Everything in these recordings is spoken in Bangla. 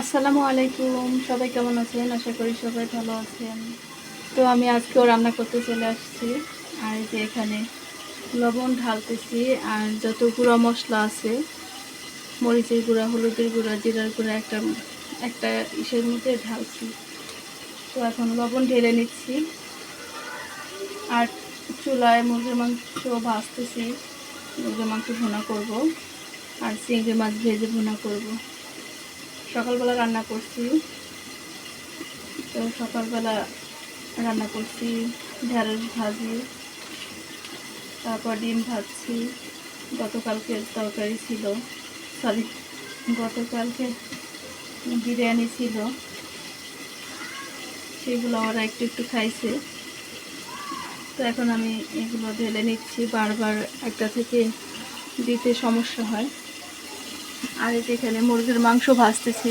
আসসালামু আলাইকুম। সবাই কেমন আছেন? আশা করি সবাই ভালো আছেন। তো আমি আজকেও রান্না করতে চলে আসছি। আর যে এখানে লবণ ঢালতেছি, আর যত গুঁড়া মশলা আছে, মরিচের গুঁড়া, হলুদের গুঁড়া, জিরার গুঁড়া, একটা একটা ইসের মধ্যে ঢালছি। তো এখন লবণ ঢেলে নিচ্ছি। আর চুলায় মুরগির মাংস ভাজতেছি। মুরগির মাংস ভুনা করব। আর চিংড়ি মাছ ভেজে ভুনা করব। সকালবেলা রান্না করছি। তো সকালবেলা রান্না করছি, ঢেঁড়স ভাজি, তারপর ডিম ভাজছি। গতকালকে তরকারি ছিল সরি গতকালকে বিরিয়ানি ছিল। সেগুলো ওরা একটু একটু খাইছে। তো এখন আমি এগুলো ঢেলে নিচ্ছি। বারবার একটা থেকে দিতে সমস্যা হয়। আর যে এখানে মুরগির মাংস ভাজতেছি।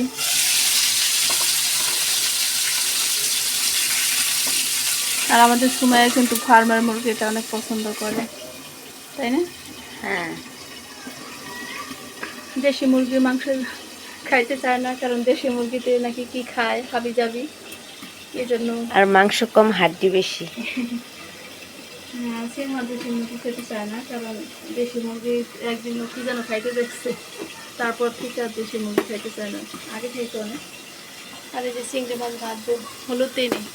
আর আমাদের সময় কিন্তু ফার্মার মুরগিটা অনেক পছন্দ করে। তাই না? হ্যাঁ। দেশি মুরগির মাংস খাইতে চায় না কারণ দেশি মুরগিতে নাকি কি খায় হাবি যাবি এই জন্য আর মাংস কম হাড্ডি বেশি। হ্যাঁ, সিনেমা দেশি মুরগি খেতে চায় না কারণ দেশি মুরগি একদিন কি যেন খাইতে দেখছে। তারপর থেকে আর দেশি মুরগি খাইতে চায় না। আগে খাইতো অনেক। আর এই যে চিংড়ি মাছ ভাজবো হলুদ দিয়ে নেই।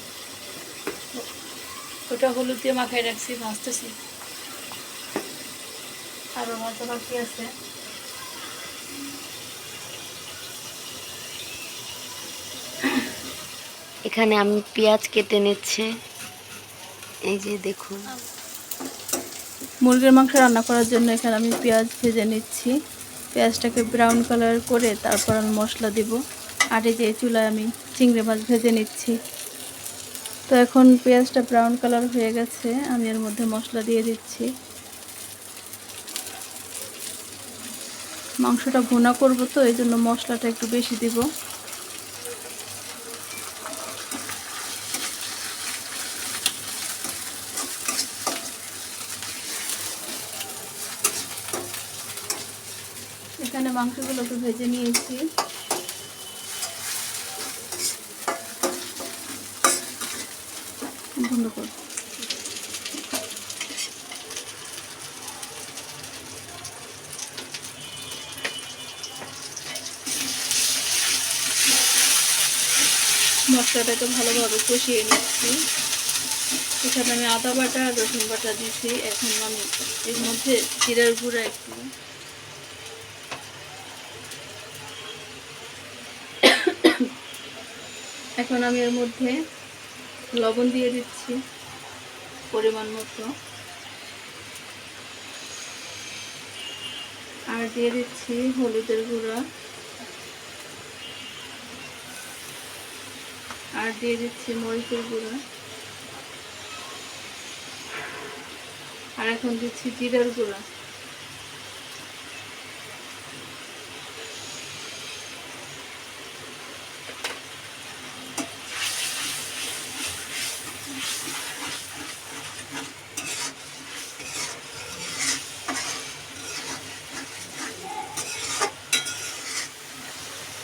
ওটা হলুদ দিয়ে মাখাই রাখছি ভাজতেছি। আরও ভাজা বাকি আছে। এখানে আমি পেঁয়াজ কেটে নিচ্ছে। এই যে দেখুন। মুরগির মাংস রান্না করার জন্য এখানে আমি পেঁয়াজ ভেজে নিচ্ছি। পেঁয়াজটাকে ব্রাউন কালার করে তারপর আমি মশলা দিব। আর এই যে চুলায় আমি চিংড়ি মাছ ভেজে নিচ্ছি। তো এখন পেঁয়াজটা ব্রাউন কালার হয়ে গেছে, আমি এর মধ্যে মশলা দিয়ে দিচ্ছি। মাংসটা ভুনা করব তো, এই জন্য মশলাটা একটু বেশি দিব। এখানে মাংসগুলোকে ভেজে নিয়েছি। বন্ধ কর মশলাটাকে ভালোভাবে কষিয়ে নিচ্ছি। এখানে আমি আদা বাটা রসুন বাটা দিয়েছি। এখন আমি এর মধ্যে জিরার গুঁড়া একটু এখন আমি এর মধ্যে লবণ দিয়ে দিচ্ছি পরিমাণ মতো। আর দিয়ে দিচ্ছি হলুদের গুঁড়া। আর দিয়ে দিচ্ছি মরিচের গুঁড়া। আর এখন দিচ্ছি জিরার গুঁড়া।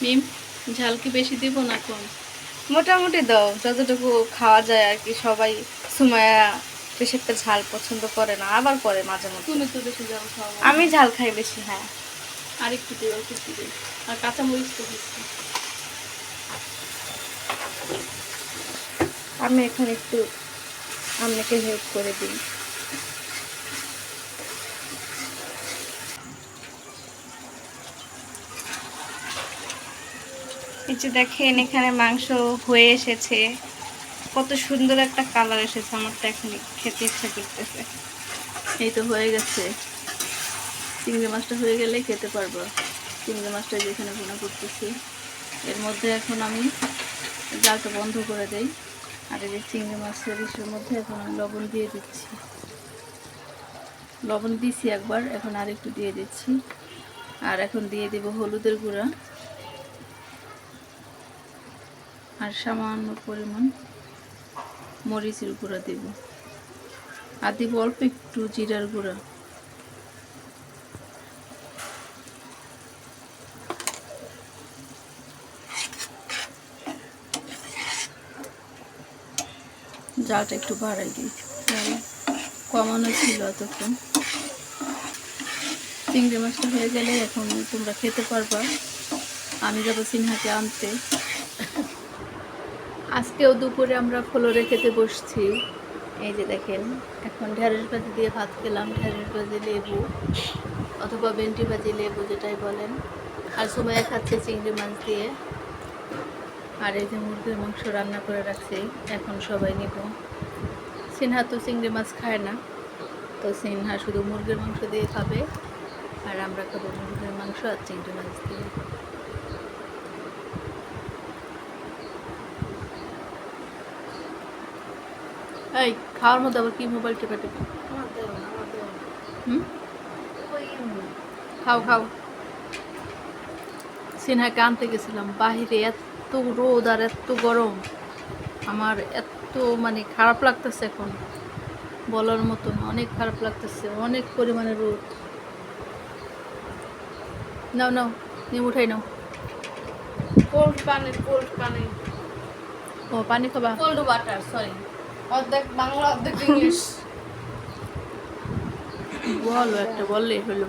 মিম ঝাল কি বেশি দিব না কম? মোটামুটি দাও যতটুকু খাওয়া যায় আর কি সবাই সুমায়া বেশি একটা ঝাল পছন্দ করে না আবার করে মাঝে মধ্যে। তুমি তো বেশি ঝাল খাও আমি ঝাল খাই বেশি হ্যাঁ। আর একটু দিও একটু দিও। আর কাঁচা মরিচ তো দিচ্ছি আমি এখন একটু আপনাকে হেল্প করে দিই। এই যে দেখেন, এখানে মাংস হয়ে এসেছে। কত সুন্দর একটা কালার এসেছে আমার তো এখন খেতে ইচ্ছা করতেছে। এই তো হয়ে গেছে। চিংড়ি মাছটা হয়ে গেলে খেতে পারব। চিংড়ি মাছটা যেখানে ভুনা করতেছি। এর মধ্যে এখন আমি জালটা বন্ধ করে দেই। আর এই যে চিংড়ি মাছের ইসের মধ্যে এখন আমি লবণ দিয়ে দিচ্ছি। লবণ দিছি একবার, এখন আর একটু দিয়ে দিচ্ছি। আর এখন দিয়ে দেব হলুদের গুঁড়া। আর সামান্য পরিমাণ মরিচের গুঁড়া দেব। আর দেব অল্প একটু জিরার গুঁড়া। জালটা একটু বাড়াই দিই। কমানো ছিল এতক্ষণ। চিংড়ি মাছটা হয়ে গেলে এখন তোমরা খেতে পারবা। আমি যাব সিনহাকে আনতে। আজকেও দুপুরে আমরা ফ্লোরে খেতে বসছি। এই যে দেখেন, এখন ঢেঁড়স ভাজি দিয়ে ভাত খেলাম, ঢেঁড়স ভাজি, লেবু অথবা বেন্টি ভাজি, লেবু যেটাই বলেন। আর সময় খাচ্ছে চিংড়ি মাছ দিয়ে। আর এই যে মুরগির মাংস রান্না করে রাখছি, এখন সবাই নিব। সিনহা তো চিংড়ি মাছ খায় না, তো সিনহা শুধু মুরগির মাংস দিয়ে খাবে, আর আমরা খাব মুরগির মাংস আর চিংড়ি মাছ দিয়ে। এই খাওয়ার মধ্যে আবার কি মোবাইল টেপা টেপা? হুম? খাও খাও। সিনহাকে আনতে গেছিলাম বাহিরে এত রোদ আর এত গরম। আমার এত মানে খারাপ লাগতেছে এখন। বলার মতন অনেক খারাপ লাগতেছে অনেক পরিমাণে রোদ। নাও নাও নিয়ে উঠাই নাও। কোল্ড পানি কোল্ড পানি। ও পানি খাবা? কোল্ড ওয়াটার সরি অর্ধেক বাংলা অর্ধেক ইংলিশ বলো একটা বললেই হলো।